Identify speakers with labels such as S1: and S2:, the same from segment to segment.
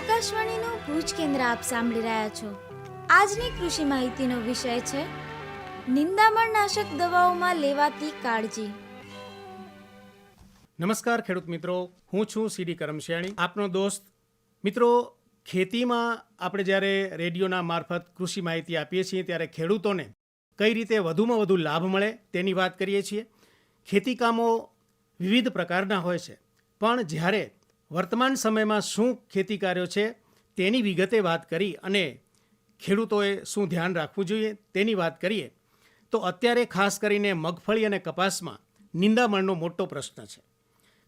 S1: આકાશવાણીનું ભુજ કેન્દ્ર આપ સાંભળી રહ્યા છો. આજની કૃષિ માહિતીનો વિષય છે, નિંદામણ નાશક દવાઓમાં લેવાતી કાળજી.
S2: નમસ્કાર ખેડૂત મિત્રો, હું છું સીડી કરમશિયાણી. આપનો દોસ્ત, મિત્રો, ખેતીમાં આપણે જ્યારે રેડિયોના મારફત કૃષિ માહિતી આપીએ છીએ, ત્યારે ખેડૂતોને કઈ રીતે વધુમાં વધુ લાભ મળે તેની વાત કરીએ છીએ. ખેતી કામો વિવિધ પ્રકારના હોય છે, પણ જ્યારે વર્તમાન સમયમાં શું ખેતી કાર્યો છે તેની વિગતે વાત કરી અને ખેડૂતોએ શું ધ્યાન રાખવું જોઈએ તેની વાત કરીએ. તો અત્યારે ખાસ કરીને મગફળી અને કપાસમાં નિંદામણનો મોટો પ્રશ્ન છે.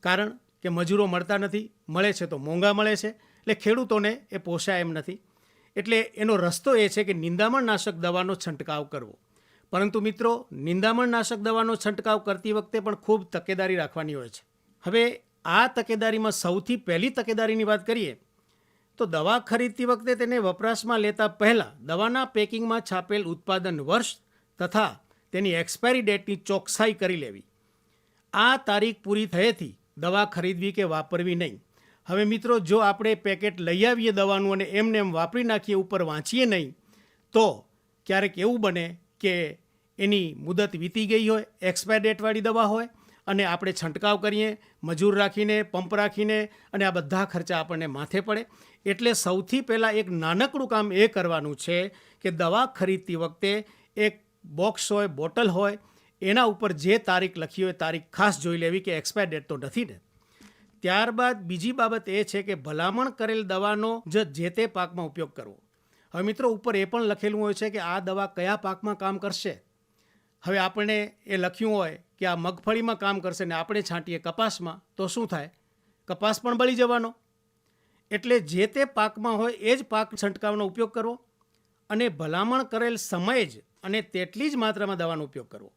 S2: કારણ કે મજૂરો મળતા નથી, મળે છે તો મોંઘા મળે છે, એટલે ખેડૂતોને એ પોષાય એમ નથી. એટલે એનો રસ્તો એ છે કે નિંદામણનાશક દવાનો છંટકાવ કરવો. પરંતુ મિત્રો, નિંદામણનાશક દવાનો છંટકાવ કરતી વખતે પણ ખૂબ તકેદારી રાખવાની હોય છે. હવે આ તકેદારીમાં સૌથી પહેલી તકેદારીની વાત કરીએ, તો દવા ખરીદતી વખતે તેને વપરાશમાં લેતા પહેલાં દવાના પેકિંગમાં છાપેલ ઉત્પાદન વર્ષ તથા તેની એક્સપાયરી ડેટની ચોકસાઈ કરી લેવી. આ તારીખ પૂરી થયેથી દવા ખરીદવી કે વાપરવી નહીં. હવે મિત્રો, જો આપણે પેકેટ લઈ આવીએ દવાનું અને એમને એમ વાપરી નાખીએ, ઉપર વાંચીએ નહીં, તો ક્યારેક એવું બને કે એની મુદત વીતી ગઈ હોય, એક્સપાયર ડેટવાળી દવા હોય અને આપણે છંટકાવ કરીએ, મજૂર રાખીને, પંપ રાખીને અને આ બધા ખર્ચા આપણને માથે પડે. એટલે સૌથી પહેલાં એક નાનકડું કામ એ કરવાનું છે કે દવા ખરીદતી વખતે એક બોક્સ હોય, બોટલ હોય, એના ઉપર જે તારીખ લખી હોય, તારીખ ખાસ જોઈ લેવી કે એક્સપાયર ડેટ તો નથી ને. ત્યારબાદ બીજી બાબત એ છે કે ભલામણ કરેલ દવાનો જ જે તે પાકમાં ઉપયોગ કરવો. હવે મિત્રો, ઉપર એ પણ લખેલું હોય છે કે આ દવા કયા પાકમાં કામ કરશે? હવે આપણે એ લખ્યું હોય કે આ મગફળીમાં કામ કરશે ને આપણે છાંટીએ કપાસમાં, તો શું થાય? કપાસ પણ બળી જવાનો. એટલે જે તે પાકમાં હોય એ જ પાક છંટકાવનો ઉપયોગ કરવો અને ભલામણ કરેલ સમય જ અને તેટલી જ માત્રામાં દવાનો ઉપયોગ કરવો.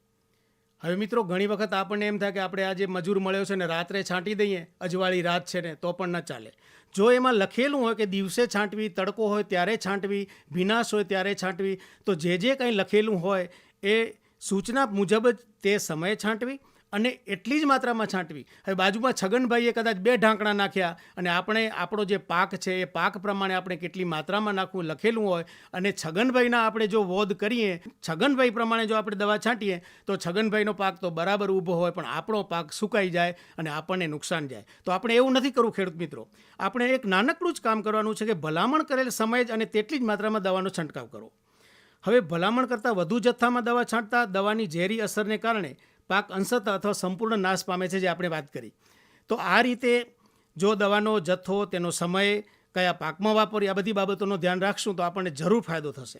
S2: હવે મિત્રો, ઘણી વખત આપણને એમ થાય કે આપણે આજે મજૂર મળ્યો છે ને રાત્રે છાંટી દઈએ, અજવાળી રાત છે ને, તો પણ ન ચાલે. જો એમાં લખેલું હોય કે દિવસે છાંટવી, તડકો હોય ત્યારે છાંટવી, ભીનાશ હોય ત્યારે છાંટવી, તો જે જે કંઈ લખેલું હોય એ સૂચના મુજબ જ તે સમયે છાંટવી અને એટલી જ માત્રામાં છાંટવી. હવે બાજુમાં છગનભાઈએ કદાચ બે ઢાંકણા નાખ્યા અને આપણે આપણો જે પાક છે એ પાક પ્રમાણે આપણે કેટલી માત્રામાં નાખવું લખેલું હોય અને છગનભાઈના આપણે જો વોધ કરીએ, છગનભાઈ પ્રમાણે જો આપણે દવા છાંટીએ, તો છગનભાઈનો પાક તો બરાબર ઊભો હોય પણ આપણો પાક સુકાઈ જાય અને આપણને નુકસાન જાય. તો આપણે એવું નથી કરવું ખેડૂત મિત્રો. આપણે એક નાનકડું જ કામ કરવાનું છે કે ભલામણ કરેલ સમય જ અને તેટલી જ માત્રામાં દવાનો છંટકાવ કરવો. હવે ભલામણ કરતાં વધુ જથ્થામાં દવા છાંટતા દવાની ઝેરી અસરને કારણે પાક અંશત અથવા સંપૂર્ણ નાશ પામે છે જે આપણે વાત કરી. તો આ રીતે જો દવાનો જથ્થો, તેનો સમય, કયા પાકમાં વાપરી આ બધી બાબતોનું ધ્યાન રાખશું તો આપણને જરૂર ફાયદો થશે.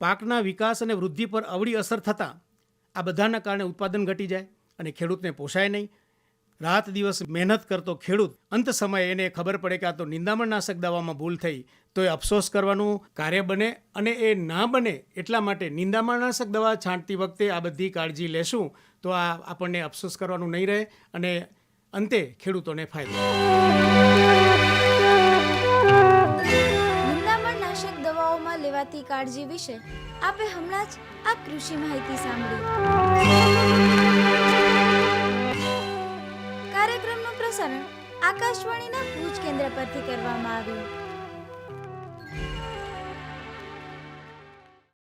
S2: પાકના વિકાસ અને વૃદ્ધિ પર અવળી અસર થતાં આ બધાના કારણે ઉત્પાદન ઘટી જાય અને ખેડૂતને પોષાય નહીં. રાત દિવસ મહેનત કરતો ખેડૂત, અંત સમયે એને ખબર પડે કે આ તો નિંદામણનાશક દવામાં ભૂલ થઈ. તો એ અફસોસ કરવાનું કાર્ય બને અને એ ના બને એટલા માટે નિંદામણનાશક દવા છાંટતી વખતે આ બધી કાળજી લેશું. તો આ આપણને અફસોસ કરવાનું નહીં રહે અને અંતે ખેડૂતોને ફાયદો.
S1: નિંદામણ નાશક દવાઓમાં લેવાતી કાળજી વિશે આપે હમણાં જ આ કૃષિ માહિતી સાંભળી. કાર્યક્રમનું પ્રસારણ આકાશવાણીના ભુજ કેન્દ્ર પરથી કરવામાં આવ્યું.